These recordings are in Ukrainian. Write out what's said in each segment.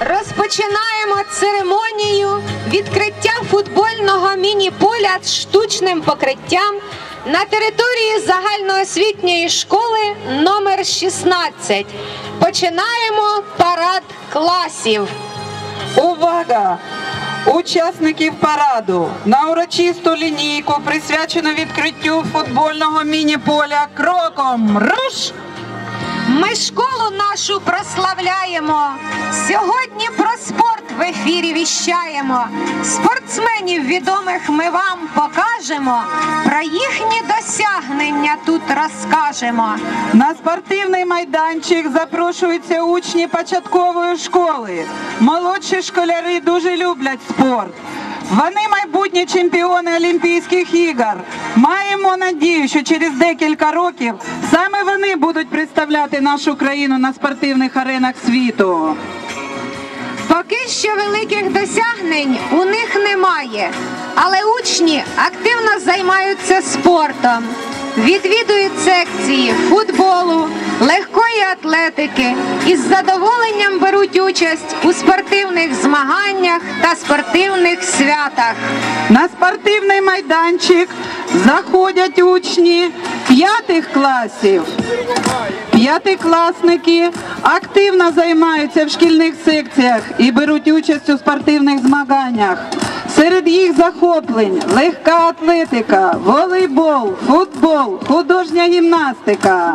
Розпочинаємо церемонію відкриття футбольного міні-поля з штучним покриттям на території загальноосвітньої школи номер 16. Починаємо парад класів. Увага! Учасників параду на урочисту лінійку, присвячену відкриттю футбольного міні-поля кроком. Руш! Ми школу нашу прославляємо. Сьогодні про спорт в ефірі віщаємо. Спортсменів відомих ми вам покажемо. Про їхні досягнення тут розкажемо. На спортивний майданчик запрошуються учні початкової школи. Молодші школяри дуже люблять спорт. Вони майбутні чемпіони Олімпійських ігор. Маємо надію, що через декілька років саме вони будуть представляти нашу країну на спортивних аренах світу. Поки що великих досягнень у них немає, але учні активно займаються спортом, відвідують секції футболу, легкої атлетики і з задоволенням беруть участь у спортивних змаганнях та спортивних святах. На спортивний майданчик заходять учні п'ятих класів. П'ятикласники активно займаються в шкільних секціях і беруть участь у спортивних змаганнях. Серед їх захоплень легка атлетика, волейбол, футбол, художня гімнастика.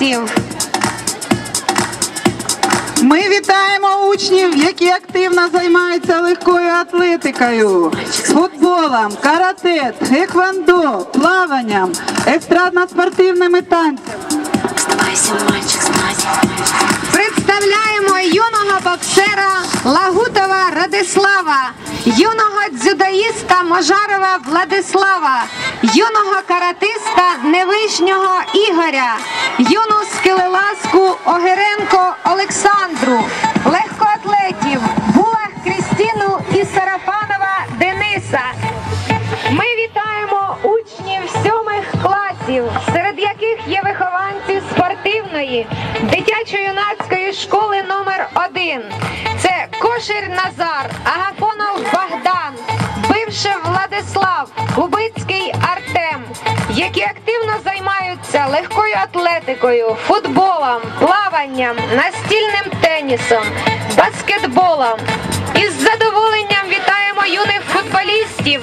Класів. Ми вітаємо учнів, які активно займаються легкою атлетикою, футболом, карате, еквандо, плаванням, естрадно-спортивними танцями. Представляємо юного боксера Лагутова Радислава, юного дзюдоїста Можарова Владислава, юного каратиста Невишнього Ігоря, юну скелеласку Огеренко Олександру, легкоатлетів Булах Крістіну і Сарафанова Дениса. Ми вітаємо учнів сьомих класів, спортивної дитячо-юнацької школи номер 1 Це Кошир Назар, Агафонов Богдан, бивший Владислав, Кубицький Артем, які активно займаються легкою атлетикою, футболом, плаванням, настільним тенісом, баскетболом. Із задоволенням вітаємо юних футболістів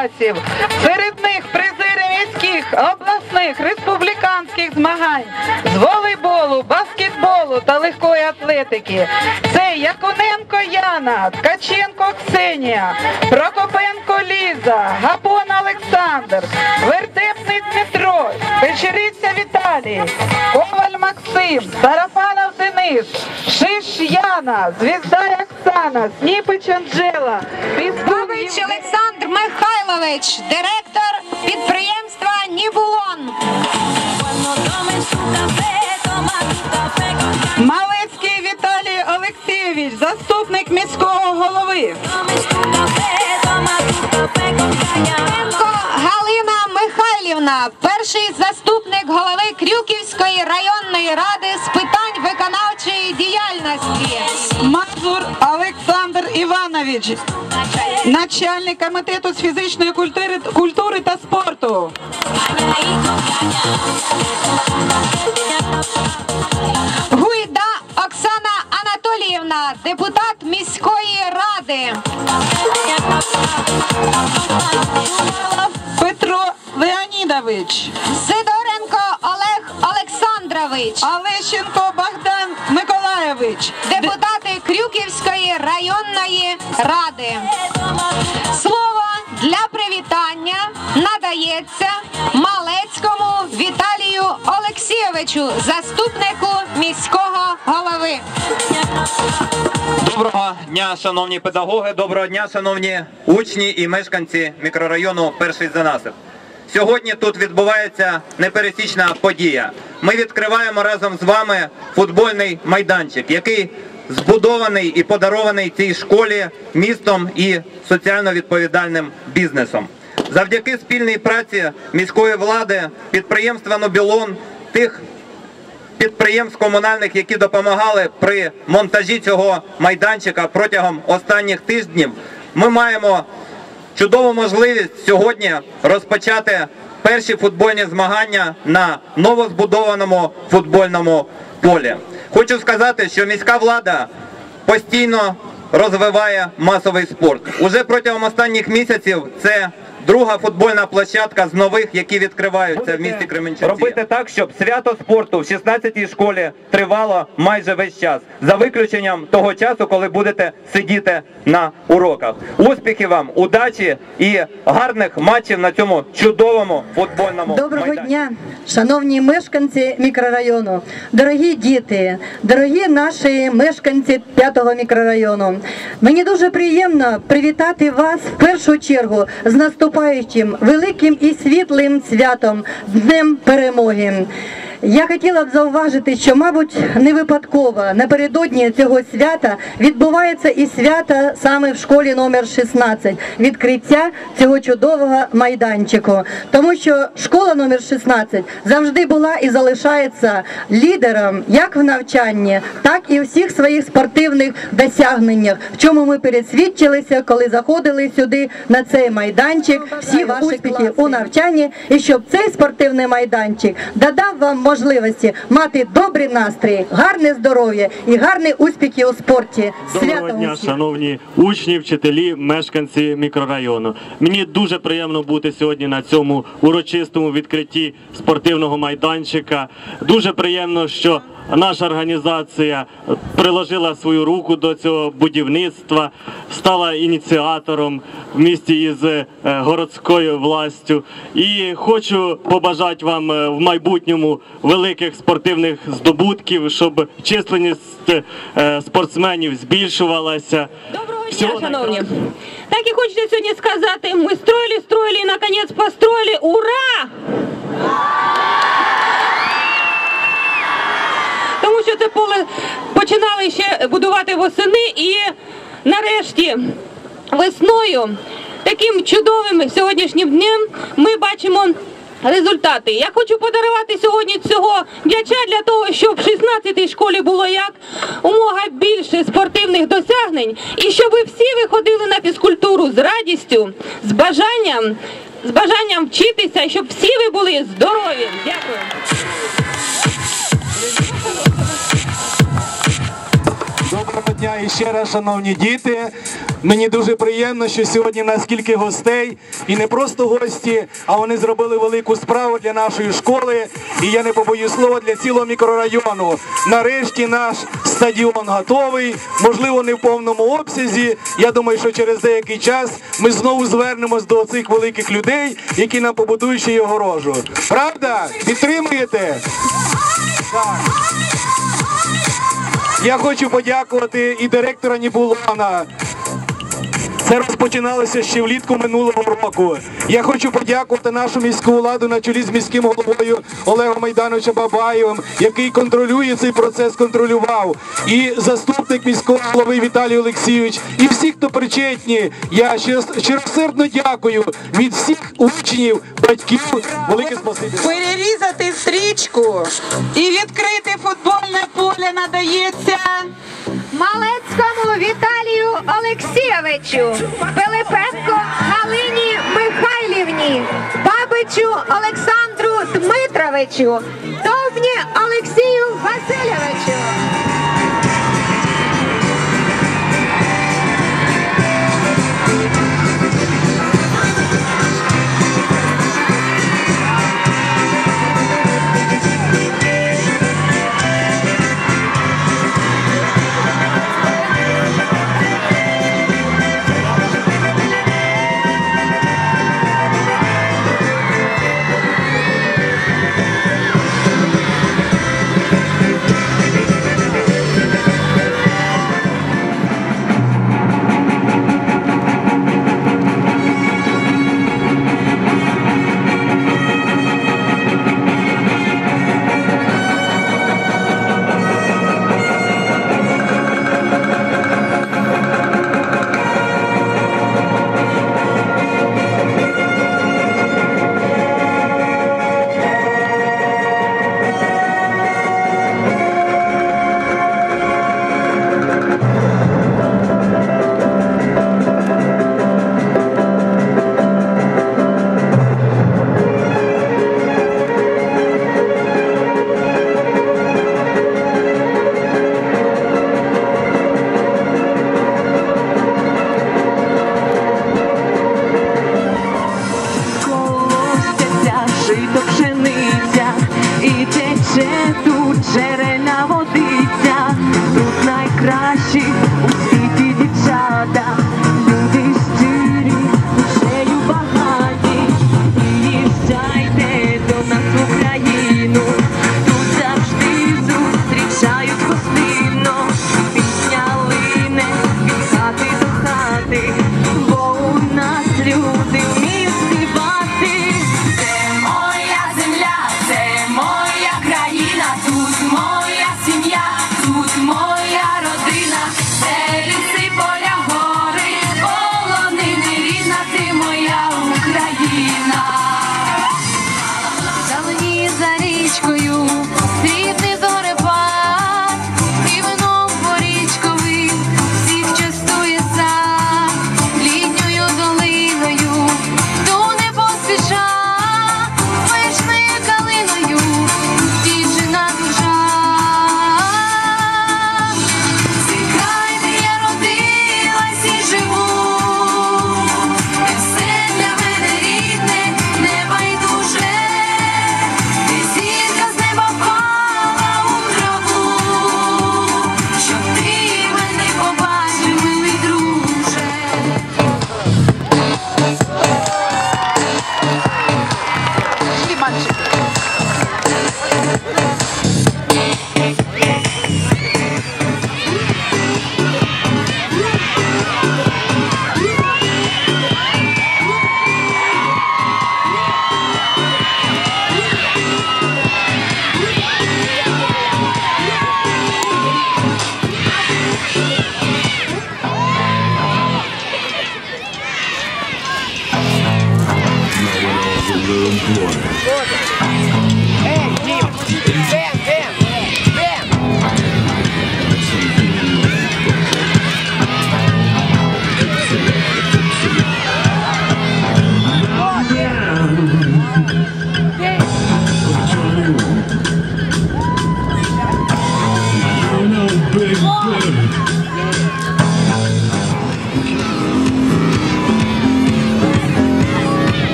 класів. Серед них призери міських, обласних, республіканських змагань з волейболу, баскетболу та легкої атлетики. Це Якуненко Яна, Ткаченко Ксенія, Прокопенко Ліза, Гапон Олександр, Вертепний Дмитро, Печериця Віталій, Максим, Сарафанов Денис, Шиш Яна, Звізда Оксана, Сніпич Піскун Бабич Олександр Михайлович, директор підприємства Нібулон. Малецький Віталій Олексійович, заступник міського голови. Галина Михайлівна, перший заступник голови Крюківської районної ради з питань виконавчої діяльності. Мазур Олександр Іванович, начальник комітету з фізичної культури, культури та спорту. Гуйда Оксана Анатоліївна, депутат міської ради. Петро Леонідович, Олег Олександрович, Олещенко Богдан Миколаєвич, депутати Крюківської районної ради. Слово для привітання надається Малецькому Віталію Олексійовичу. Заступнику міського голови. Доброго дня, шановні педагоги, доброго дня, шановні учні і мешканці мікрорайону Перший Занасип. Сьогодні тут відбувається непересічна подія. Ми відкриваємо разом з вами футбольний майданчик, який збудований і подарований цій школі містом і соціально відповідальним бізнесом. Завдяки спільній праці міської влади, підприємства Нобілон, тих підприємств комунальних, які допомагали при монтажі цього майданчика протягом останніх тижнів, ми маємо чудову можливість сьогодні розпочати перші футбольні змагання на новозбудованому футбольному полі. Хочу сказати, що міська влада постійно розвиває масовий спорт. Уже протягом останніх місяців це друга футбольна площадка з нових, які відкриваються в місті Кременчуці. Робити так, щоб свято спорту в 16-й школі тривало майже весь час, за виключенням того часу, коли будете сидіти на уроках. Успіхів вам, удачі і гарних матчів на цьому чудовому футбольному Доброго майданчику. дня, шановні мешканці мікрорайону, дорогі діти, дорогі наші мешканці п'ятого мікрорайону. Мені дуже приємно привітати вас в першу чергу з наступаючим великим і світлим святом Днем Перемоги. Я хотіла б зауважити, що, мабуть, не випадково напередодні цього свята відбувається і свято саме в школі номер 16 відкриття цього чудового майданчику. Тому що школа номер 16 завжди була і залишається лідером як в навчанні, так і у всіх своїх спортивних досягненнях, в чому ми пересвідчилися, коли заходили сюди на цей майданчик, всі ваші успіхи у навчанні, і щоб цей спортивний майданчик додав вам можливості мати добрий настрій, гарне здоров'я і гарні успіхи у спорті. Доброго Свято дня, усіх! шановні учні, вчителі, мешканці мікрорайону. Мені дуже приємно бути сьогодні на цьому урочистому відкритті спортивного майданчика. Дуже приємно, що наша організація приложила свою руку до цього будівництва, стала ініціатором в місті із е, городською властю. І хочу побажати вам е, в майбутньому великих спортивних здобутків, щоб численність е, спортсменів збільшувалася. Доброго дня, шановні. Так і хочеться сьогодні сказати, ми строїли, строїли і наконець построїли. Ура! Тому що це поле починали ще будувати восени і нарешті весною таким чудовим сьогоднішнім днем ми бачимо результати. Я хочу подарувати сьогодні цього м'яча для того, щоб в 16-й школі було як умога більше спортивних досягнень, і щоб ви всі виходили на фізкультуру з радістю, з бажанням, з бажанням вчитися, щоб всі ви були здорові. Дякую. Доброго дня і ще раз, шановні діти. Мені дуже приємно, що сьогодні наскільки гостей, і не просто гості, а вони зробили велику справу для нашої школи. І я не побою слова для цілого мікрорайону. Нарешті наш стадіон готовий, можливо, не в повному обсязі. Я думаю, що через деякий час ми знову звернемось до цих великих людей, які нам побудують ще й огорожу. Правда? Підтримуєте? Так. Я хочу подякувати і директора Нібулона. Це розпочиналося ще влітку минулого року. Я хочу подякувати нашу міську владу на чолі з міським головою Олегом Майдановичем Бабаєвим, який контролює цей процес, контролював. І заступник міського голови Віталій Олексійович, і всі, хто причетні. Я щиро- щиросердно дякую від всіх учнів, батьків. Велике спасибі. Перерізати стрічку і відкрити футбольне поле надається. Малецькому Віталію Олексійовичу, Пилипенко Галині Михайлівні, Бабичу Олександру Дмитровичу, Довні Олексію Васильовичу.